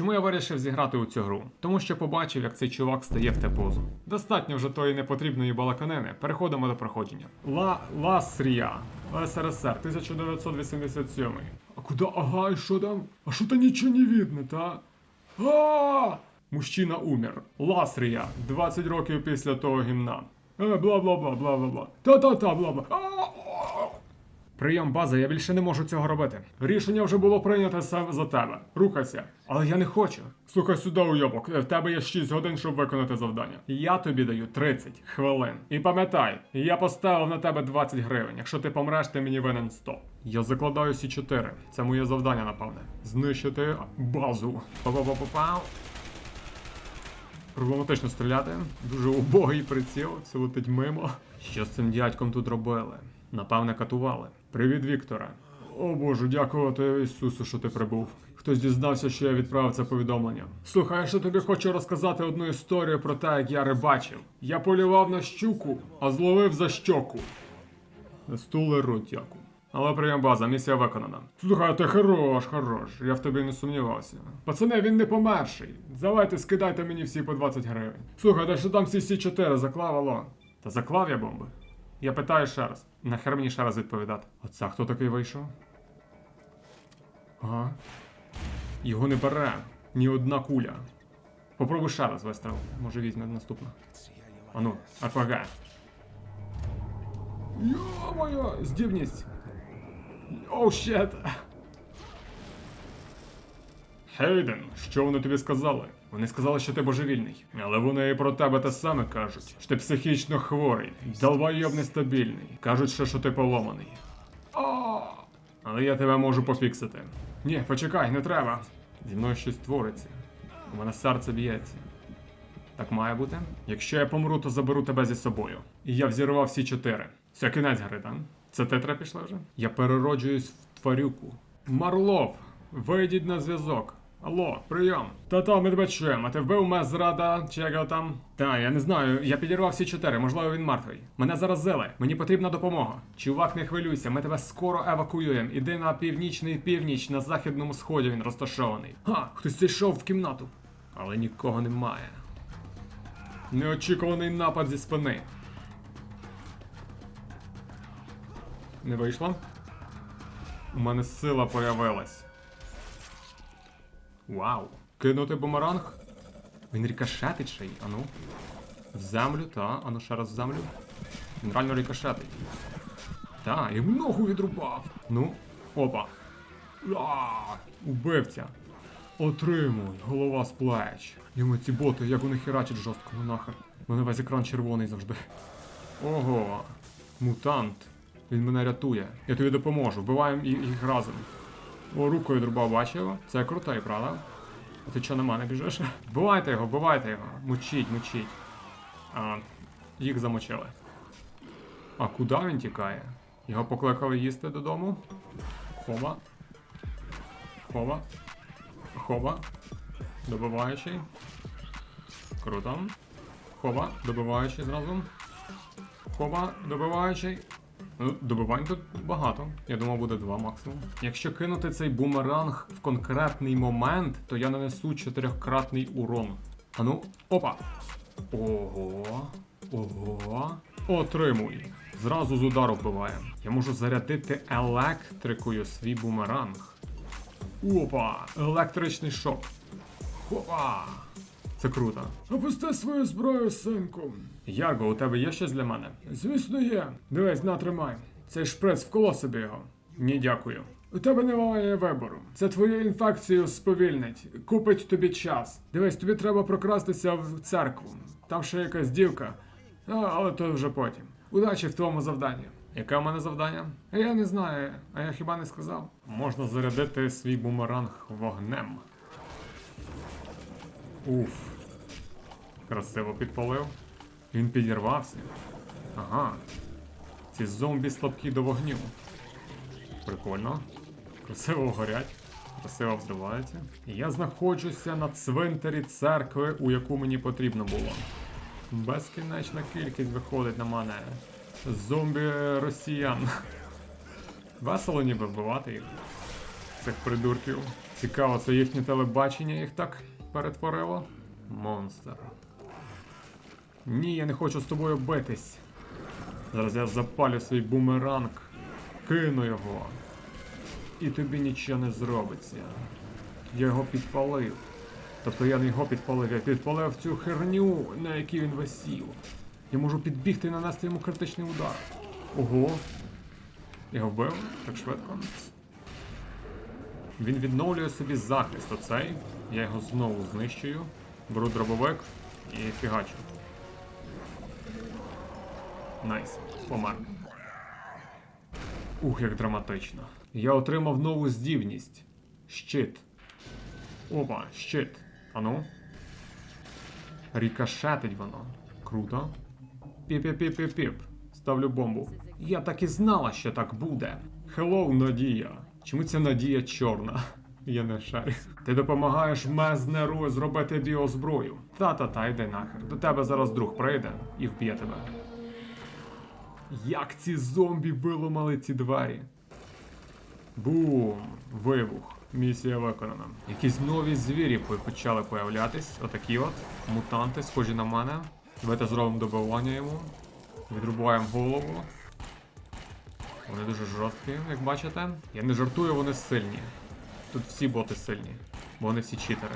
Чому я вирішив зіграти у цю гру? Тому що побачив, як цей чувак стає в те позу. Достатньо вже тої непотрібної балаканини. Переходимо до проходження. Ла Ласрія, СРСР, 1987. А куди? Ага, і що там? А що то нічого не видно, та? А! Мужчина умер. Ласрія, 20 років після того гімна. Е, бла бла бла бла бла бла. Та-та-та, бла бла. Прийом бази, я більше не можу цього робити. Рішення вже було прийнято саме за тебе. Рухайся. Але я не хочу. Слухай сюди, уйобок. В тебе є 6 годин, щоб виконати завдання. Я тобі даю 30 хвилин. І пам'ятай, я поставив на тебе 20 гривень. Якщо ти помреш, ти мені винен 100. Я закладаю сі 4 Це моє завдання, напевне. Знищити базу. Па-па-па-па-пау. Проблематично стріляти. Дуже убогий приціл, все летить мимо. Що з цим дядьком тут робили? Напевне, катували. Привіт, Вікторе. О боже, дякувати Ісусу, що ти прибув. Хтось дізнався, що я відправив це повідомлення. Слухай, ще тобі хочу розказати одну історію про те, як я рибачив. Я полював на щуку, а зловив за щоку. Стули ротяку. Але прийом база, місія виконана. Слухай, ти хорош, хорош, я в тобі не сумнівався. Пацани, він не померший. Давайте скидайте мені всі по 20 гривень. Слухай, та що там всі сі 4 заклав, алло? Та заклав я бомби. Я питаю ще раз. Нахер мені ще раз відповідати. Оце хто такий вийшов? Ага. Його не бере ні одна куля. Попробуй ще раз вистріл. Може візьме наступна. Ану, РПГ. Йо-моє, здібність. Оу, щет. Хейден, що вони тобі сказали? Вони сказали, що ти божевільний. Але вони і про тебе те саме кажуть. Що ти психічно хворий, долбойоб нестабільний. Кажуть, що, що ти поломаний. Але я тебе можу пофіксити. Ні, почекай, не треба. Зі мною щось твориться. У мене серце б'ється. Так має бути. Якщо я помру, то заберу тебе зі собою. І я взірвав всі чотири. Все, кінець гри, так? Це тетра пішла вже? Я перероджуюсь в тварюку. Марлов, вийдіть на зв'язок. Алло, прийом. Та-та, ми тебе чуємо. А ти вбив Мезрада, чи як його там? Та, я не знаю, я підірвав всі чотири, можливо, він мертвий. Мене заразили, мені потрібна допомога. Чувак, не хвилюйся, ми тебе скоро евакуюємо. Іди на північний північ, на західному сході він розташований. Ха, хтось зайшов в кімнату. Але нікого немає. Неочікуваний напад зі спини. Не вийшло? У мене сила появилась. Вау. Кинути бумеранг? Він рікошетить ще й, ану. В землю, та, ану ще раз в землю. Він реально рікошетить. Та, і ногу відрубав. Ну, опа. А, убивця. Отримуй, голова з плеч. Йому ці боти, як вони херачать жорстко, ну нахер. У мене весь екран червоний завжди. Ого, мутант. Він мене рятує. Я тобі допоможу. Вбиваємо їх разом. О, рукою друбав, бачив? Це крутий, правда? А ти чого на мене біжиш? Вбивайте його, вбивайте його. Мучіть, мучіть. А, їх замочили. А куди він тікає? Його покликали їсти додому. Хоба. Хоба. Хоба. Добиваючий. Круто. Хоба, добиваючий зразу. Хоба, добиваючий. Ну, добивань тут багато. Я думав, буде два максимум. Якщо кинути цей бумеранг в конкретний момент, то я нанесу чотирьохкратний урон. А ну, опа! Ого. Ого. Отримуй. Зразу з удару вбиває. Я можу зарядити електрикою свій бумеранг. Опа! Електричний шок. Хопа! Це круто. Опусти свою зброю, синку. Ярго, у тебе є щось для мене? Звісно, є. Дивись, на, тримай. Цей шприц вколо собі його. Ні, дякую. У тебе немає вибору. Це твою інфекцію сповільнить, купить тобі час. Дивись, тобі треба прокрастися в церкву. Там ще якась дівка. А, але то вже потім. Удачі в твоєму завданні. Яке в мене завдання? Я не знаю, а я хіба не сказав? Можна зарядити свій бумеранг вогнем. Уф. Красиво підпалив. Він підірвався. Ага. Ці зомбі слабкі до вогню. Прикольно. Красиво горять. Красиво взриваються. Я знаходжуся на цвинтарі церкви, у яку мені потрібно було. Безкінечна кількість виходить на мене. Зомбі росіян. Весело ніби вбивати їх. Цих придурків. Цікаво, це їхнє телебачення їх так перетворило. Монстр. Ні, я не хочу з тобою битись. Зараз я запалю свій бумеранг, кину його. І тобі нічого не зробиться. Я його підпалив. Тобто я не його підпалив, я підпалив цю херню, на якій він висів. Я можу підбігти і нанести йому критичний удар. Ого. Його вбив так швидко. Він відновлює собі захист оцей. Я його знову знищую. Беру дробовик і фігачу. Найс. Помер. Ух, як драматично. Я отримав нову здібність. Щит. Опа, щит. Ану. Рікошетить воно. Круто. Піп-піп-піп-піп. Ставлю бомбу. Я так і знала, що так буде. Хеллоу, Надія. Чому ця Надія чорна? Я не шарю. Ти допомагаєш Мезнеру зробити біозброю. Та-та-та, йди нахер. До тебе зараз друг прийде і вб'є тебе. Як ці зомбі виламали ці двері? Бум! Вибух. Місія виконана. Якісь нові звірі почали появлятись. Отакі от. Мутанти, схожі на мене. Давайте зробимо добивання йому. Відрубаємо голову. Вони дуже жорсткі, як бачите. Я не жартую, вони сильні. Тут всі боти сильні, бо вони всі читери.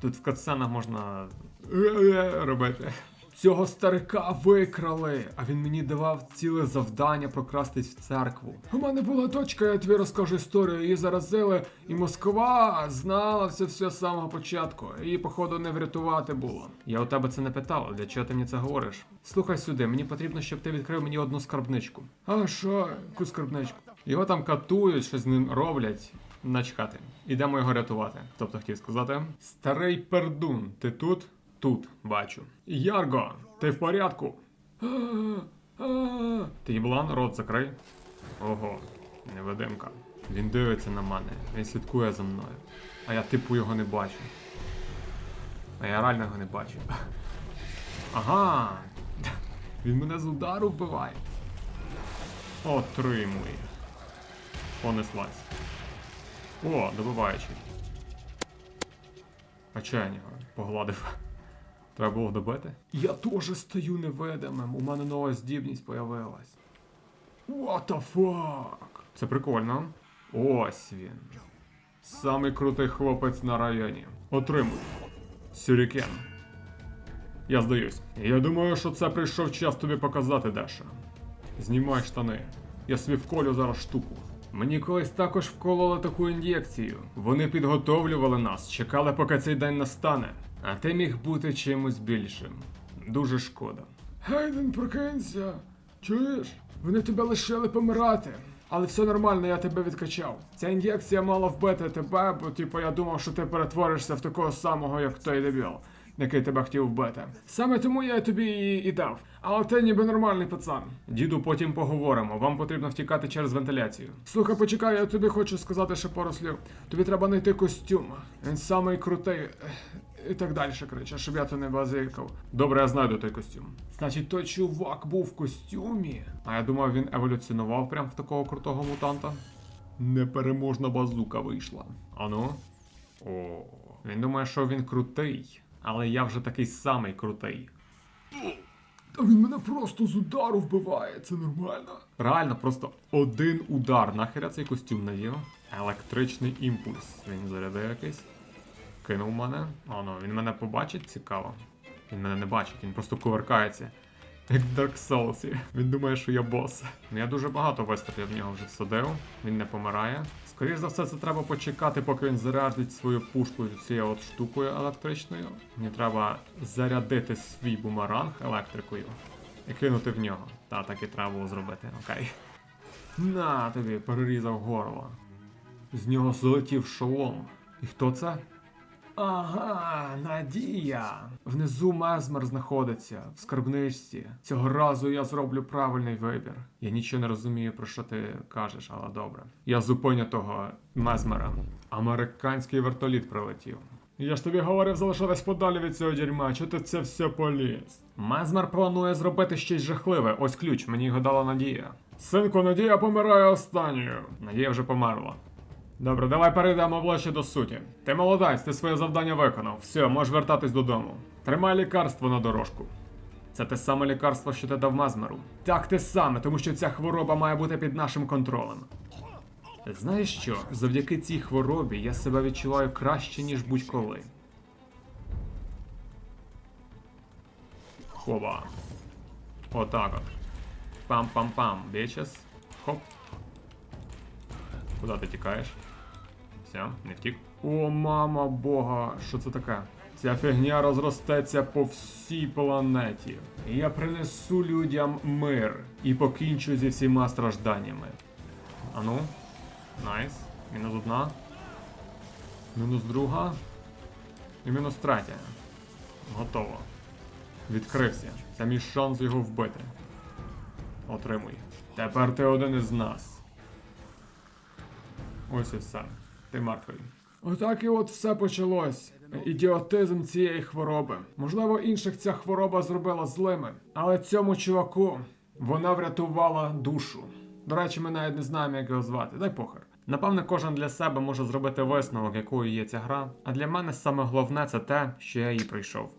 Тут в катсценах можна робити. Цього старика викрали, а він мені давав ціле завдання прокрастись в церкву. У мене була дочка, я тобі розкажу історію. Її заразили, і Москва знала це все з самого початку. Її, походу, не врятувати було. Я у тебе це не питала, для чого ти мені це говориш? Слухай сюди, мені потрібно, щоб ти відкрив мені одну скарбничку. А що, яку скарбничку? Його там катують, щось з ним роблять. Начхати. Ідемо його рятувати. Тобто хотів сказати. Старий пердун, ти тут? Тут, бачу. Ярго, ти в порядку? Ти їблан, рот закрий. Ого, невидимка. Він дивиться на мене, він слідкує за мною. А я типу його не бачу. А я реально його не бачу. Ага. Він мене з удару вбиває. Отримуй. Понеслась. О, добиваючий. А чого я його погладив? Треба було добити? Я теж стаю невидимим. У мене нова здібність появилась. What the fuck? Це прикольно. Ось він. Самий крутий хлопець на районі. Отримуй. Сюрікен. Я здаюсь. Я думаю, що це прийшов час тобі показати дещо. Знімай штани. Я собі вколю зараз штуку. Мені колись також вкололи таку ін'єкцію. Вони підготовлювали нас, чекали, поки цей день настане. А ти міг бути чимось більшим. Дуже шкода. Гейден, прокинься. Чуєш? Вони тебе лишили помирати. Але все нормально, я тебе відкачав. Ця ін'єкція мала вбити тебе, бо типу я думав, що ти перетворишся в такого самого, як той дебіл, який тебе хотів вбити. Саме тому я тобі її і дав. Але ти ніби нормальний пацан. Діду, потім поговоримо. Вам потрібно втікати через вентиляцію. Слухай, почекай, я тобі хочу сказати ще пару слів. Тобі треба знайти костюм. Він самий крутий. І так далі, коротше, щоб я то не базикав. Добре, я знайду той костюм. Значить, той чувак був в костюмі. А я думав, він еволюціонував прям в такого крутого мутанта. Непереможна базука вийшла. Ану. О, він думає, що він крутий, але я вже такий самий крутий. Та він мене просто з удару вбиває, це нормально. Реально, просто один удар. Нахер я цей костюм надів. Електричний імпульс. Він зарядив якийсь. Кинув мене. О, ну, він мене побачить, цікаво. Він мене не бачить, він просто кувыркається. Як в Dark Souls. Він думає, що я бос. Ну я дуже багато вистрілів в нього вже всадив. Він не помирає. Скоріше за все, це треба почекати, поки він заряджить свою пушку цією от штукою електричною. Мені треба зарядити свій бумеранг електрикою і кинути в нього. Та так і треба було зробити, окей. На тобі, перерізав горло. З нього злетів шолом. І хто це? Ага, Надія. Внизу Мезмер знаходиться в скарбничці. Цього разу я зроблю правильний вибір. Я нічого не розумію, про що ти кажеш, але добре. Я зупиню того Мезмера. Американський вертоліт прилетів. Я ж тобі говорив залишатись подалі від цього дерьма, чого ти це все поліз? Мезмер планує зробити щось жахливе. Ось ключ, мені його дала Надія. Синку, Надія помирає останньою. Надія вже померла. Добре, давай перейдемо ближче до суті. Ти молодець, ти своє завдання виконав. Все, можеш вертатись додому. Тримай лікарство на дорожку. Це те саме лікарство, що ти дав Мазмеру. Так, те саме, тому що ця хвороба має бути під нашим контролем. Знаєш що? Завдяки цій хворобі я себе відчуваю краще, ніж будь-коли. Хоба. Отак от. Пам-пам-пам, bitches. Хоп. Куди ти тікаєш? Все, не втік. О, мама бога, що це таке? Ця фігня розростеться по всій планеті. Я принесу людям мир і покінчу зі всіма стражданнями. Ану, найс. Мінус одна. Мінус друга. І мінус третя. Готово. Відкрився. Це мій шанс його вбити. Отримуй. Тепер ти один із нас. Ось і все. Ти мертвий. Отак і от все почалось. Ідіотизм цієї хвороби. Можливо, інших ця хвороба зробила злими, але цьому чуваку вона врятувала душу. До речі, ми навіть не знаємо, як його звати. Дай похер. Напевне, кожен для себе може зробити висновок, якою є ця гра. А для мене саме головне це те, що я її пройшов.